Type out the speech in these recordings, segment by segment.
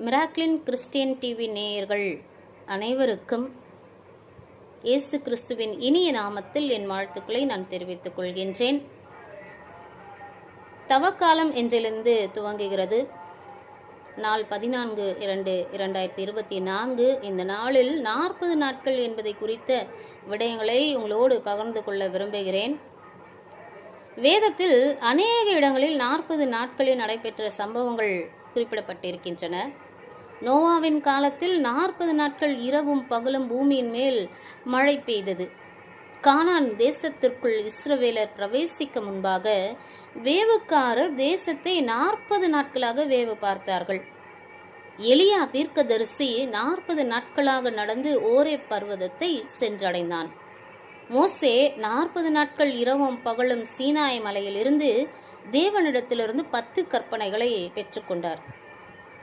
Miraclin Christian TV நேயர்கள் அனைவருக்கும் இயேசு கிறிஸ்துவின் இனிய நாமத்தில் என் வாழ்த்துக்களை நான் தெரிவித்துக் கொள்கின்றேன். தவக்காலம் என்றிலிருந்து துவங்குகிறது. நாள் பதினான்கு இரண்டு இரண்டாயிரத்தி இருபத்தி நான்கு. இந்த நாளில் நாற்பது நாட்கள் என்பதை குறித்த விடயங்களை உங்களோடு பகிர்ந்து கொள்ள விரும்புகிறேன். வேதத்தில் அநேக இடங்களில் நாற்பது நாட்களில் நடைபெற்ற சம்பவங்கள் குறிப்பிடப்பட்டிருக்கின்றன. நோவாவின் காலத்தில் நாற்பது நாட்கள் இரவும் பகலும் பூமியின் மேல் மழை பெய்தது. கானான் தேசத்திற்குள் இஸ்ரவேலர் பிரவேசிக்க முன்பாக வேவுக்காரர் தேசத்தை நாற்பது நாட்களாக வேவு பார்த்தார்கள். எலியா தீர்க்கதரிசி நாற்பது நாட்களாக நடந்து ஓரே பர்வதத்தை சென்றடைந்தான். மோசே நாற்பது நாட்கள் இரவும் பகலும் சீனாய் மலையிலிருந்து தேவனிடத்திலிருந்து பத்து கற்பனைகளை பெற்றுக்கொண்டார்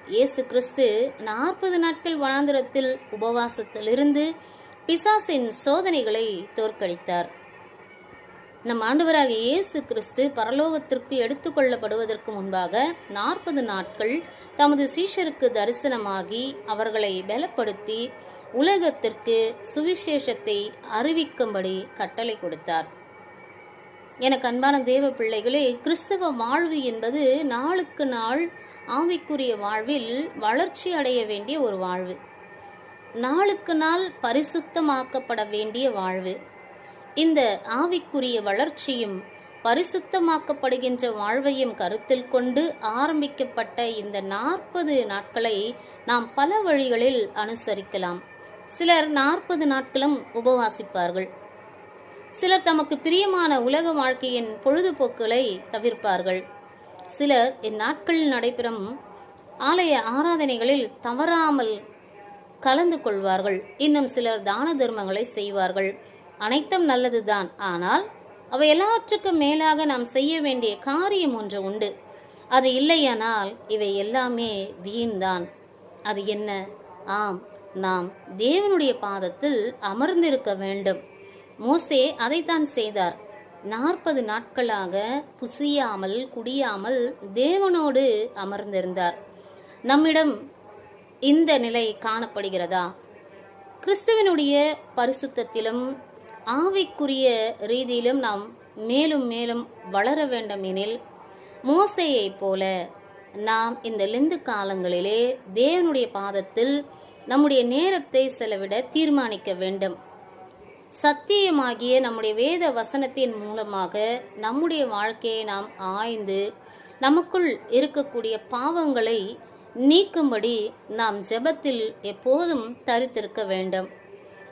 இயேசு கிறிஸ்து நாற்பது நாட்கள் வனாந்திரத்தில் உபவாசத்திலிருந்து பிசாசின் சோதனைகளை தோற்கடித்தார். நம் ஆண்டவராக இயேசு கிறிஸ்து பரலோகத்திற்கு எடுத்துக்கொள்ளப்படுவதற்கு முன்பாக நாற்பது நாட்கள் தமது சீஷருக்கு தரிசனமாகி அவர்களை பலப்படுத்தி உலகத்திற்கு சுவிசேஷத்தை அறிவிக்கும்படி கட்டளை கொடுத்தார். எனக்கு அன்பான தேவ பிள்ளைகளே கிறிஸ்தவ வாழ்வு என்பது நாளுக்கு நாள் ஆவிக்குரிய வாழ்வில் வளர்ச்சி அடைய வேண்டிய ஒரு வாழ்வு. நாளுக்கு நாள் பரிசுத்தமாக்கப்பட வேண்டிய வாழ்வு. இந்த ஆவிக்குரிய வளர்ச்சியும் பரிசுத்தமாக்கப்படுகின்ற வாழ்வையும் கருத்தில் கொண்டு ஆரம்பிக்கப்பட்ட இந்த நாற்பது நாட்களை நாம் பல வழிகளில் அனுசரிக்கலாம். சிலர் நாற்பது நாட்களும் உபவாசிப்பார்கள். சிலர் தமக்கு பிரியமான உலக வாழ்க்கையின் பொழுதுபோக்குகளை தவிர்ப்பார்கள். சிலர் இந்நாட்களில் நடைபெறும் ஆலய ஆராதனைகளில் தவறாமல் கலந்து கொள்வார்கள். இன்னும் சிலர் தான தர்மங்களை செய்வார்கள். அனைத்தும் நல்லதுதான். ஆனால் அவை எல்லாவற்றுக்கும் மேலாக நாம் செய்ய வேண்டிய காரியம் ஒன்று உண்டு. அது இல்லையானால் இவை எல்லாமே வீண்தான். அது என்ன? ஆம் நாம் தேவனுடைய பாதத்தில் அமர்ந்திருக்க வேண்டும். மோசே அதைத்தான் செய்தார். நாற்பது நாட்களாக புசியாமல் குடியாமல் தேவனோடு அமர்ந்திருந்தார். நம்மிடம் இந்த நிலை காணப்படுகிறதா? கிறிஸ்துவனுடைய பரிசுத்தத்திலும் ஆவிக்குரிய ரீதியிலும் நாம் மேலும் மேலும் வளர வேண்டும் எனில் மோசையைப் போல நாம் இந்த லெந்து காலங்களிலே தேவனுடைய பாதத்தில் நம்முடைய நேரத்தை செலவிட தீர்மானிக்க வேண்டும். சத்தியமாகிய நம்முடைய வேத வசனத்தின் மூலமாக நம்முடைய வாழ்க்கையை நாம் ஆய்ந்து நமக்குள் இருக்கக்கூடிய பாவங்களை நீக்கும்படி நாம் ஜெபத்தில் எப்போதும் தரித்திருக்க வேண்டும்.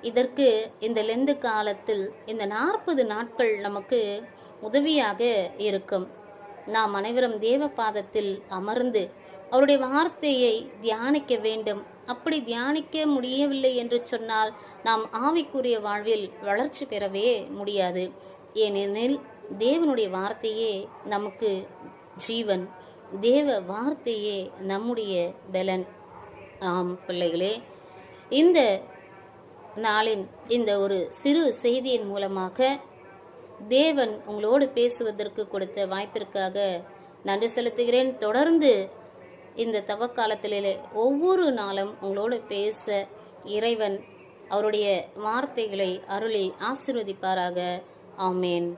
இதற்கு இந்த லெந்து காலத்தில் இந்த நாற்பது நாட்கள் நமக்கு உதவியாக இருக்கும். நாம் அனைவரும் தேவ பாதத்தில் அமர்ந்து அவருடைய வார்த்தையை தியானிக்க வேண்டும். அப்படி தியானிக்க முடியவில்லை என்று சொன்னால் நாம் ஆவிக்குரிய வாழ்வில் வளர்ச்சி பெறவே முடியாது. ஏனெனில் தேவனுடைய வார்த்தையே நமக்கு ஜீவன். தேவ வார்த்தையே நம்முடைய பலன். ஆம் பிள்ளைகளே இந்த நாளின் இந்த ஒரு சிறு செய்தியின் மூலமாக தேவன் உங்களோடு பேசுவதற்கு கொடுத்த வாய்ப்பிற்காக நன்றி செலுத்துகிறேன். தொடர்ந்து இந்த தவக்காலத்திலே ஒவ்வொரு நாளும் உங்களோடு பேச இறைவன் அவருடைய வார்த்தைகளை அருளி ஆசிர்வதிப்பாராக. ஆமேன்.